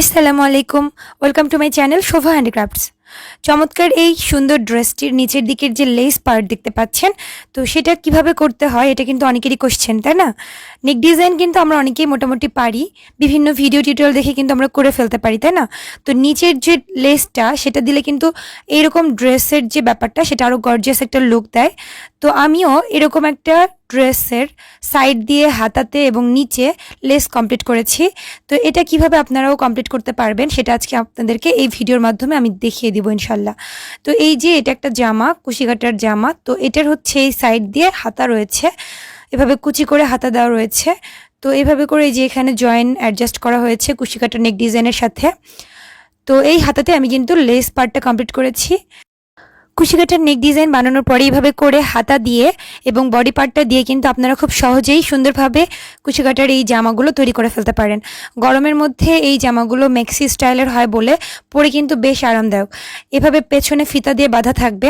আসসালামু আলাইকুম welcome to my channel Shobha handicrafts চমৎকার এই সুন্দর ড্রেসটির নিচের দিকের যে লেস পার্ট দেখতে পাচ্ছেন, তো সেটা কীভাবে করতে হয় এটা কিন্তু অনেকেরই কোশ্চেন তাই না? নেক ডিজাইন কিন্তু আমরা অনেকেই মোটামুটি পারি, বিভিন্ন ভিডিও টিউটোরিয়াল দেখে কিন্তু আমরা করে ফেলতে পারি, তাই না? তো নিচের যে লেসটা সেটা দিলে কিন্তু এইরকম ড্রেসের যে ব্যাপারটা, সেটা আরও গর্জিয়াস একটা লুক দেয়। তো আমিও এরকম একটা ড্রেসের সাইড দিয়ে হাতাতে এবং নিচে লেস কমপ্লিট করেছি। তো এটা কীভাবে আপনারাও কমপ্লিট করতে পারবেন সেটা আজকে আপনাদেরকে এই ভিডিওর মাধ্যমে আমি দেখিয়ে দিব ইনশাল্লাহ। তো এই যে এটা একটা জামা কুশিকাটার জামা, তো এটার হচ্ছে এই সাইড দিয়ে হাতা রয়েছে। এভাবে কুচি করে হাতা দেওয়া রয়েছে। তো এভাবে করে এই যে এখানে জয়েন অ্যাডজাস্ট করা হয়েছে কুশিকাটার নেক ডিজাইনের সাথে। তো এই হাতাতে আমি কিন্তু লেস পার্টটা কমপ্লিট করেছি। কুশিকাটার নেক ডিজাইন বানানোর পরে এইভাবে করে হাতা দিয়ে এবং বডি পার্টটা দিয়ে কিন্তু আপনারা খুব সহজেই সুন্দরভাবে কুশিকাটার এই জামাগুলো তৈরি করে ফেলতে পারেন। গরমের মধ্যে এই জামাগুলো মেক্সি স্টাইলের হয় বলে পরে কিন্তু বেশ আরামদায়ক। এভাবে পেছনে ফিতা দিয়ে বাঁধা থাকবে।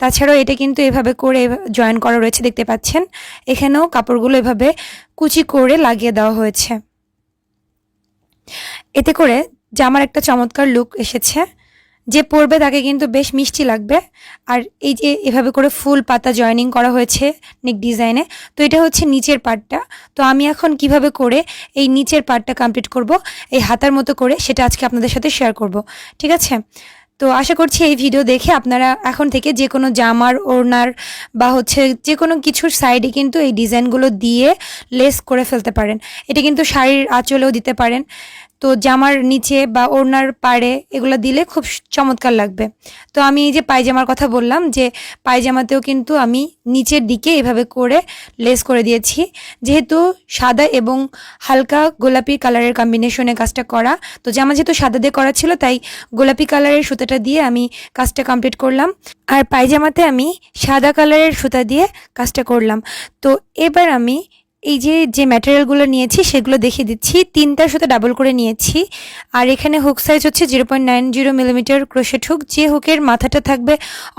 তাছাড়াও এটা কিন্তু এভাবে করে জয়েন করা রয়েছে, দেখতে পাচ্ছেন। এখানেও কাপড়গুলো এভাবে কুচি করে লাগিয়ে দেওয়া হয়েছে। এতে করে জামার একটা চমৎকার লুক এসেছে। যে পরবে তাকে কিন্তু বেশ মিষ্টি লাগবে। আর এই যে এভাবে করে ফুল পাতা জয়েনিং করা হয়েছে নেক ডিজাইনে তো এটা হচ্ছে নিচের পার্টটা তো আমি এখন কীভাবে করে এই নিচের পার্টটা কমপ্লিট করব, এই হাতার মতো করে সেটা আজকে আপনাদের সাথে শেয়ার করব। ঠিক আছে? তো আশা করছি এই ভিডিও দেখে আপনারা এখন থেকে যে কোনো জামার ওড়নার বা হচ্ছে যে কোনো কিছুর সাইডে কিন্তু এই ডিজাইনগুলো দিয়ে লেস করে ফেলতে পারেন। এটা কিন্তু শাড়ির আঁচলেও দিতে পারেন। তো জামার নিচে বা ওড়নার পাড়ে এগুলো দিলে খুব চমৎকার লাগবে। তো আমি এই যে পায়জামার কথা বললাম যে পায়জামাতেও কিন্তু আমি নিচের দিকে এভাবে করে লেস করে দিয়েছি। যেহেতু সাদা এবং হালকা গোলাপি কালারের কম্বিনেশনে কাজটা করা, তো জামা যেহেতু সাদা দিয়ে করা ছিল, তাই গোলাপি কালারের সুতাটা দিয়ে আমি কাজটা কমপ্লিট করলাম। আর পায়জামাতে আমি সাদা কালারের সুতা দিয়ে কাজটা করলাম। তো এবার আমি এই যে যে ম্যাটেরিয়ালগুলো নিয়েছি সেগুলো দেখিয়ে দিচ্ছি। তিনটার সাথে ডাবল করে নিয়েছি। আর এখানে হুক সাইজ হচ্ছে zero point nine zero millimetre crochet hook যে হুকের মাথাটা থাকবে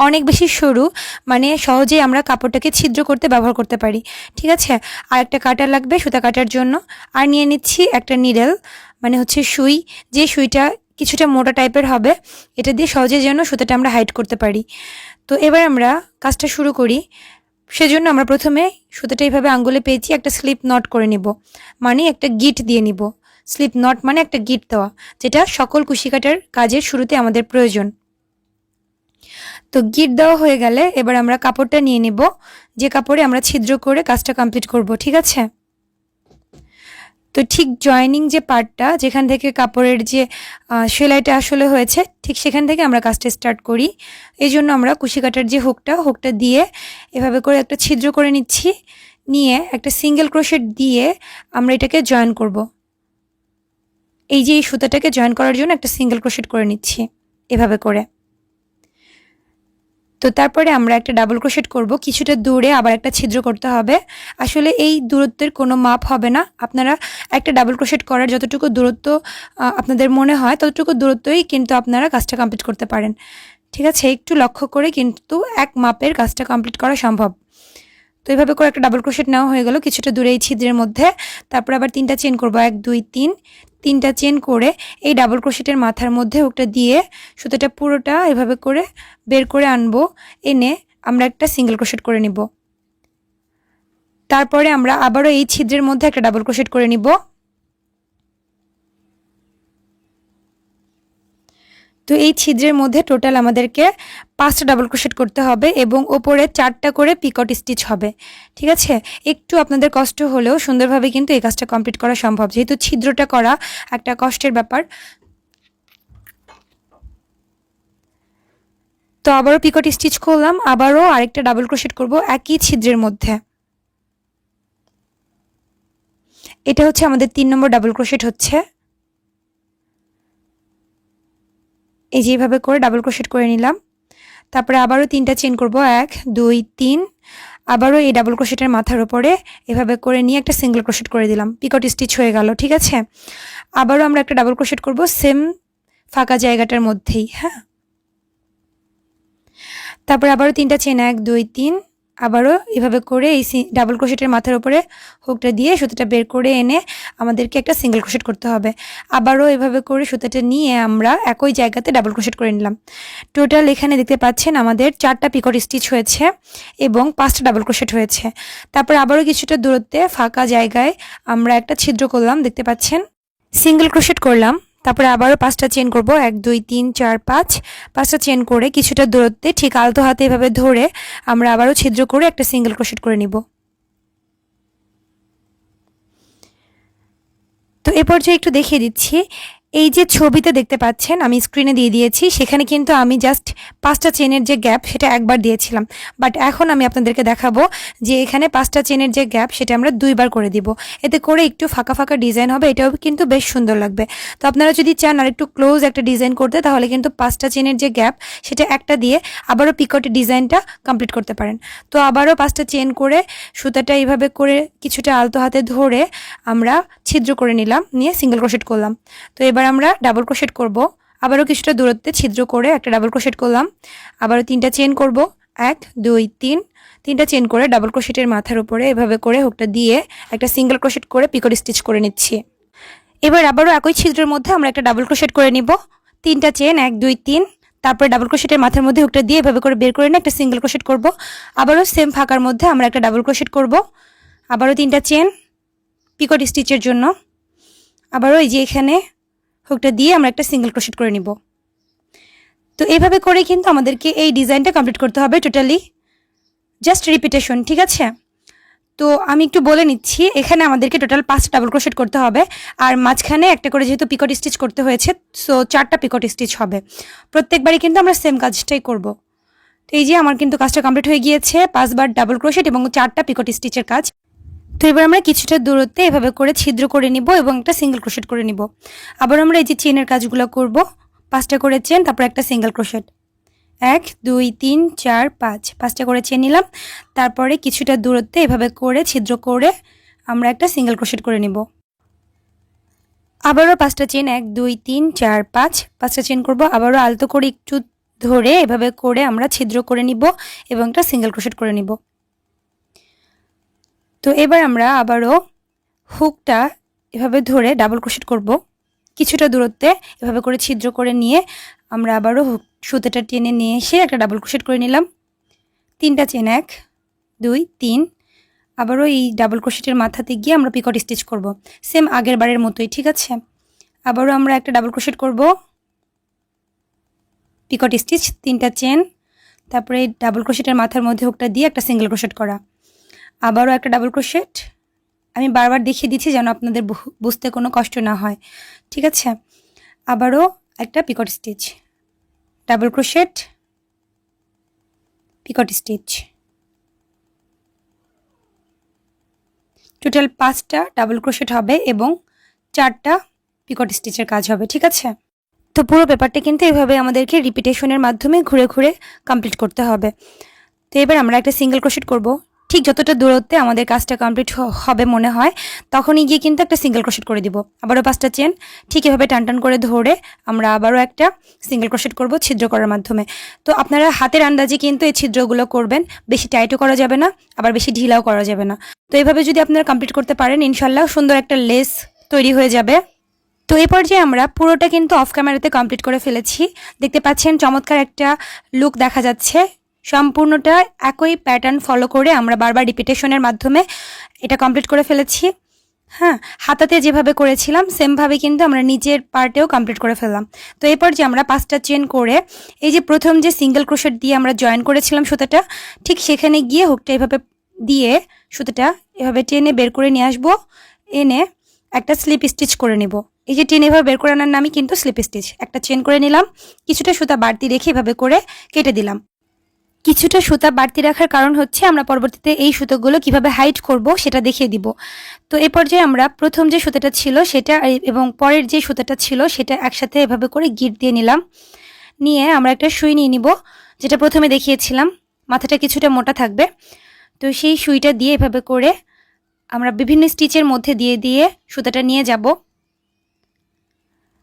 অনেক বেশি সরু মানে সহজেই আমরা কাপড়টাকে ছিদ্র করতে ব্যবহার করতে পারি। ঠিক আছে? আর একটা কাটার লাগবে সুতা কাটার জন্য। আর নিয়ে নিচ্ছি একটা নিডেল মানে হচ্ছে সুই। যে সুইটা কিছুটা মোটা টাইপের হবে, এটা দিয়ে সহজে যেন সুতাটা আমরা হাইড করতে পারি। তো এবার আমরা কাজটা শুরু করি। সেজন্য আমরা প্রথমে সুতোটা এইভাবে আঙ্গুলে পেয়েছি, একটা স্লিপ নট করে নিব। মানে একটা গিট দিয়ে নিব। স্লিপ নট মানে একটা গিট দেওয়া, যেটা সকল কুশিকাটার কাজের শুরুতে আমাদের প্রয়োজন। তো গিট দেওয়া হয়ে গেলে এবার আমরা কাপড়টা নিয়ে নেব, যে কাপড়ে আমরা ছিদ্র করে কাজটা কমপ্লিট করব, ঠিক আছে? তো ঠিক জয়নিং যে পার্টটা যেখান থেকে কাপড়ের যে সেলাইটা আসলে হয়েছে, ঠিক সেখান থেকে আমরা কাজটা স্টার্ট করি এই জন্য আমরা কুশি কাটার যে হুকটা হুকটা দিয়ে এভাবে করে একটা ছিদ্র করে নিচ্ছি, নিয়ে একটা সিঙ্গেল ক্রোশেট দিয়ে আমরা এটাকে জয়েন করব। এই যে এই সুতাটাকে জয়েন করার জন্য একটা সিঙ্গেল ক্রোশেট করে নিচ্ছি, এভাবে করে তো তারপরে আমরা একটা ডাবল ক্রোশেট করব। কিছুটা দূরে আবার একটা ছিদ্র করতে হবে। আসলে এই দূরত্বের কোনো মাপ হবে না। আপনারা একটা ডাবল ক্রোশেট করার যতটুকু দূরত্ব আপনাদের মনে হয়, ততটুকু দূরত্বই কিন্তু আপনারা কাজটা কমপ্লিট করতে পারেন। ঠিক আছে? একটু লক্ষ্য করে কিন্তু এক মাপের কাজটা কমপ্লিট করা সম্ভব। তো এইভাবে করে একটা ডাবল ক্রোশেট নেওয়া হয়ে গেল। কিছুটা দূরে এই ছিদ্রের মধ্যে। তারপর আবার তিনটা চেন করব। এক, দুই, তিন। তিনটা চেন করে এই ডাবল ক্রোশেটের মাথার মধ্যে ওটা দিয়ে সুতোটা পুরোটা এভাবে করে বের করে আনব, এনে আমরা একটা সিঙ্গেল ক্রোশেট করে নিব। তারপরে আমরা আবারও এই ছিদ্রের মধ্যে একটা ডাবল ক্রোশেট করে নিব। তো এই ছিদ্রের মধ্যে টোটাল আমাদেরকে পাঁচটা ডাবল ক্রোশেট করতে হবে এবং ওপরে চারটা করে পিকট স্টিচ হবে, ঠিক আছে? একটু আপনাদের কষ্ট হলেও সুন্দরভাবে কিন্তু এই কাজটা কমপ্লিট করা সম্ভব। যেহেতু ছিদ্রটা করা একটা কষ্টের ব্যাপার। তো আবারও পিকট স্টিচ করলাম, আবারও আরেকটা ডাবল ক্রোশেট করব একই ছিদ্রের মধ্যে। এটা হচ্ছে আমাদের তিন নম্বর ডাবল ক্রোশেট হচ্ছে। এই যে এইভাবে করে ডাবল ক্রোশেট করে নিলাম। তারপরে আবারও তিনটা চেন করব, এক, দুই, তিন। আবারও এই ডাবল ক্রোশেটের মাথার ওপরে এভাবে করে নিয়ে একটা সিঙ্গেল ক্রোশেট করে দিলাম। পিকট স্টিচ হয়ে গেল, ঠিক আছে? আবারও আমরা একটা ডাবল ক্রোশেট করব সেম ফাঁকা জায়গাটার মধ্যেই হ্যাঁ? তারপরে আবারও তিনটা চেন এক, দুই, তিন। আবারও এভাবে করে এই ডাবল ক্রোশেটের মাথার উপরে হুকটা দিয়ে সুতোটা বের করে এনে আমাদেরকে একটা সিঙ্গেল ক্রোশেট করতে হবে। আবারও এভাবে করে সুতোটা নিয়ে আমরা একই জায়গাতে ডাবল ক্রোশেট করে নিলাম। টোটাল এখানে দেখতে পাচ্ছেন আমাদের চারটা পিকট স্টিচ হয়েছে এবং পাঁচটা ডাবল ক্রোশেট হয়েছে। তারপর আবারও কিছুটা দূরত্বে ফাঁকা জায়গায় আমরা একটা ছিদ্র করলাম, দেখতে পাচ্ছেন? সিঙ্গেল ক্রোশেট করলাম। তারপরে আবারও পাঁচটা চেন করব। এক, দুই, তিন, চার, পাঁচ। পাঁচটা চেন করে কিছুটা দূরত্বে ঠিক আলতো হাতে এভাবে ধরে আমরা আবারও ছিদ্র করে একটা সিঙ্গেল ক্রোশেট করে নিব। তো এ পর্যায়ে একটু দেখিয়ে দিচ্ছি। এই যে ছবিতে দেখতে পাচ্ছেন, আমি স্ক্রিনে দিয়ে দিয়েছি, সেখানে কিন্তু আমি জাস্ট পাঁচটা চেনের যে গ্যাপ সেটা একবার দিয়েছিলাম। বাট এখন আমি আপনাদেরকে দেখাবো যে এখানে পাঁচটা চেনের যে গ্যাপ সেটা আমরা দুইবার করে দিব। এতে করে একটু ফাঁকা ফাঁকা ডিজাইন হবে, এটাও কিন্তু বেশ সুন্দর লাগবে। তো আপনারা যদি চান আর একটু ক্লোজ একটা ডিজাইন করতে, তাহলে কিন্তু পাঁচটা চেনের যে গ্যাপ সেটা একটা দিয়ে আবারও পিকটের ডিজাইনটা কমপ্লিট করতে পারেন। তো আবারও পাঁচটা চেন করে সুতাটা এইভাবে করে কিছুটা আলতো হাতে ধরে আমরা ছিদ্র করে নিলাম, নিয়ে সিঙ্গেল ক্রোশেট করলাম। তো এবার এবার আমরা ডাবল ক্রোশেট করব। আবারও কিছুটা দূরত্বে ছিদ্র করে একটা ডাবল ক্রোশেট করলাম। আবারও তিনটা চেন করব। এক, দুই, তিন। তিনটা চেন করে ডাবল ক্রোশেটের মাথার উপরে এভাবে করে হুকটা দিয়ে একটা সিঙ্গেল ক্রোশেট করে পিকট স্টিচ করে নিচ্ছি। এবার আবারও একই ছিদ্রের মধ্যে আমরা একটা ডাবল ক্রোশেট করে নিব। তিনটা চেন এক, দুই, তিন। তারপরে ডাবল ক্রোশেটের মাথার মধ্যে হুকটা দিয়ে এভাবে করে বের করে নিয়ে একটা সিঙ্গেল ক্রোশেট করব। আবারও সেম ফাঁকার মধ্যে আমরা একটা ডাবল ক্রোশেট করব। আবারও তিনটা চেন পিকট স্টিচের জন্য। আবারও এই যে এখানে হুকটা দিয়ে আমরা একটা সিঙ্গেল ক্রোশেট করে নিব। তো এইভাবে করে কিন্তু আমাদেরকে এই ডিজাইনটা কমপ্লিট করতে হবে টোটালি জাস্ট রিপিটেশন ঠিক আছে? তো আমি একটু বলে নিচ্ছি, এখানে আমাদেরকে টোটাল পাঁচটা ডাবল ক্রোশেট করতে হবে। আর মাঝখানে একটা করে যেহেতু পিকট স্টিচ করতে হয়েছে সো চারটা পিকট স্টিচ হবে। প্রত্যেকবারই কিন্তু আমরা সেম কাজটাই করব। তো এই যে আমার কিন্তু কাজটা কমপ্লিট হয়ে গিয়েছে, পাঁচবার ডাবল ক্রোশেট এবং চারটা পিকট স্টিচের কাজ। তো এবার আমরা কিছুটা দূরত্বে এভাবে করে ছিদ্র করে নিব এবং একটা সিঙ্গেল ক্রোশেট করে নিব। আবার আমরা এই যে চেনের কাজগুলো করব, পাঁচটা করে চেন তারপর একটা সিঙ্গেল ক্রোশেট এক, দুই, তিন, চার, পাঁচ, পাঁচটা করে চেন নিলাম। তারপরে কিছুটা দূরত্বে এভাবে করে ছিদ্র করে আমরা একটা সিঙ্গেল ক্রোশেট করে নিব। আবারও পাঁচটা চেন এক, দুই, তিন, চার, পাঁচ, পাঁচটা চেন করব। আবারও আলতো করে একটু ধরে এভাবে করে আমরা ছিদ্র করে নিব এবং একটা সিঙ্গেল ক্রোশেট করে নিব। তো এবার আমরা আবারও হুকটা এভাবে ধরে ডাবল ক্রোশেট করব। কিছুটা দূরত্বে এভাবে করে ছিদ্র করে নিয়ে আমরা আবারও হুক সুতোটা টেনে নিয়ে এসে একটা ডাবল ক্রোশেট করে নিলাম। তিনটা চেন এক, দুই, তিন। আবারও এই ডাবল ক্রোশেটের মাথাতে গিয়ে আমরা পিকট স্টিচ করব। সেম আগের বারের মতোই, ঠিক আছে? আবারও আমরা একটা ডাবল ক্রোশেট করব। পিকট স্টিচ তিনটা চেন তারপরে ডাবল ক্রোশেটের মাথার মধ্যে হুকটা দিয়ে একটা সিঙ্গেল ক্রোশেট করা। আবারও একটা ডাবল ক্রোশেট আমি বারবার দেখিয়ে দিচ্ছি যেন আপনাদের বুঝতে কোনো কষ্ট না হয়। ঠিক আছে? আবারও একটা picot stitch double crochet picot stitch total পাঁচটা ডাবল ক্রোশেট হবে এবং চারটা পিকট স্টিচের কাজ হবে। ঠিক আছে? তো পুরো পেপারটা কিন্তু এভাবে আমাদেরকে রিপিটেশনের মাধ্যমে ঘুরে ঘুরে কমপ্লিট করতে হবে। তো এবার আমরা একটা সিঙ্গেল ক্রোশেট করব। ঠিক যতটা দূরত্বে আমাদের কাজটা কমপ্লিট হবে মনে হয়, তখনই গিয়ে কিন্তু একটা সিঙ্গেল ক্রোশেট করে দিব। আবারও পাঁচটা চেন ঠিক এভাবে টান টান করে ধরে আমরা আবারও একটা সিঙ্গেল ক্রোশেট করব ছিদ্র করার মাধ্যমে। তো আপনারা হাতের আন্দাজে কিন্তু এই ছিদ্রগুলো করবেন, বেশি টাইটও করা যাবে না, আবার বেশি ঢিলাও করা যাবে না। তো এইভাবে যদি আপনারা কমপ্লিট করতে পারেন ইনশাল্লাহ সুন্দর একটা লেস তৈরি হয়ে যাবে। তো এই পর্যায়ে আমরা পুরোটা কিন্তু অফ ক্যামেরাতে কমপ্লিট করে ফেলেছি। দেখতে পাচ্ছেন চমৎকার একটা লুক দেখা যাচ্ছে। সম্পূর্ণটা একই প্যাটার্ন ফলো করে আমরা বারবার রিপিটেশনের মাধ্যমে এটা কমপ্লিট করে ফেলেছি। হ্যাঁ হাতাতে যেভাবে করেছিলাম সেমভাবে কিন্তু আমরা নিচের পার্টেও কমপ্লিট করে ফেললাম। তো এরপর যে আমরা পাঁচটা চেন করে, এই যে প্রথম যে সিঙ্গেল ক্রোশেট দিয়ে আমরা জয়েন করেছিলাম সুতাটা, ঠিক সেখানে গিয়ে হুকটা এভাবে দিয়ে সুতাটা এভাবে টেনে বের করে নিয়ে আসব। এনে একটা স্লিপ স্টিচ করে নিব। এই যে টেনে এভাবে বের করে আনার নামই কিন্তু স্লিপ স্টিচ একটা চেন করে নিলাম, কিছুটা সুতা বাড়তি রেখে এভাবে করে কেটে দিলাম। কিছুটা সুতা বাড়তি রাখার কারণ হচ্ছে আমরা পরবর্তীতে এই সুতোগুলো কীভাবে হাইট করব সেটা দেখিয়ে দিব। তো এ পর্যায়ে আমরা প্রথম যে সুতাটা ছিল সেটা এবং পরের যে সুতাটা ছিল সেটা একসাথে এভাবে করে গিট দিয়ে নিলাম। নিয়ে আমরা একটা সুই নিয়ে নিব, যেটা প্রথমে দেখিয়েছিলাম, মাথাটা কিছুটা মোটা থাকবে। তো সেই সুইটা দিয়ে এভাবে করে আমরা বিভিন্ন স্টিচের মধ্যে দিয়ে দিয়ে সুতাটা নিয়ে যাব।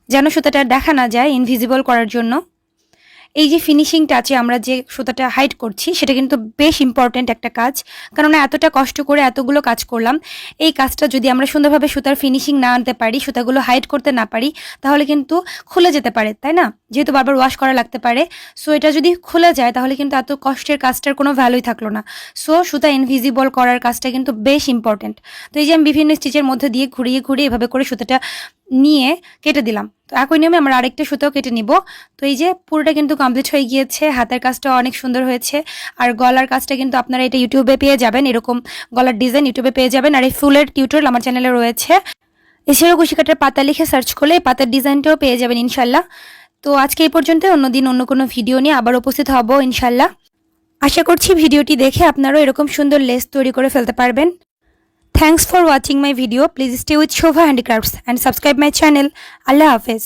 যেন সুতাটা দেখা না যায় ইনভিজিবল করার জন্য। এই যে ফিনিশিং টাচে আমরা যে সুতাটা হাইড করছি, সেটা কিন্তু বেশ ইম্পর্ট্যান্ট একটা কাজ। কারণ এতটা কষ্ট করে এতগুলো কাজ করলাম, এই কাজটা যদি আমরা সুন্দরভাবে সুতার ফিনিশিং না আনতে পারি, সুতাগুলো হাইড করতে না পারি, তাহলে কিন্তু খুলে যেতে পারে, তাই না? যেহেতু বারবার ওয়াশ করা লাগতে পারে। সো এটা যদি খুলে যায়, তাহলে কিন্তু এত কষ্টের কাজটার কোনো ভ্যালুই থাকল না। সো সুতা ইনভিজিবল করার কাজটা কিন্তু বেশ ইম্পর্ট্যান্ট তো এই যে আমি বিভিন্ন স্টিচের মধ্যে দিয়ে ঘুরিয়ে ঘুরিয়ে এভাবে করে সুতাটা নিয়ে কেটে দিলাম। তো একই নিয়মে আমরা আরেকটা সুতাও কেটে নিব। তো এই যে পুরোটা কিন্তু কমপ্লিট হয়ে গিয়েছে। হাতের কাজটা অনেক সুন্দর হয়েছে। আর গলার কাজটা কিন্তু আপনারা এটা ইউটিউবে পেয়ে যাবেন। এরকম গলার ডিজাইন ইউটিউবে পেয়ে যাবেন। আর এই ফুলের টিউটোরিয়াল আমার চ্যানেলে রয়েছে। এছাড়াও কুশিকাটার পাতা লিখে সার্চ করলে এই পাতার ডিজাইনটাও পেয়ে যাবেন ইনশাল্লাহ। তো আজকে এই পর্যন্ত অন্যদিন অন্য কোনো ভিডিও নিয়ে আবার উপস্থিত হব, ইনশাল্লাহ। আশা করছি ভিডিওটি দেখে আপনারাও এরকম সুন্দর লেস তৈরি করে ফেলতে পারবেন। Thanks for watching my video please stay with Shobha handicrafts and subscribe my channel আল্লাহ হাফেজ।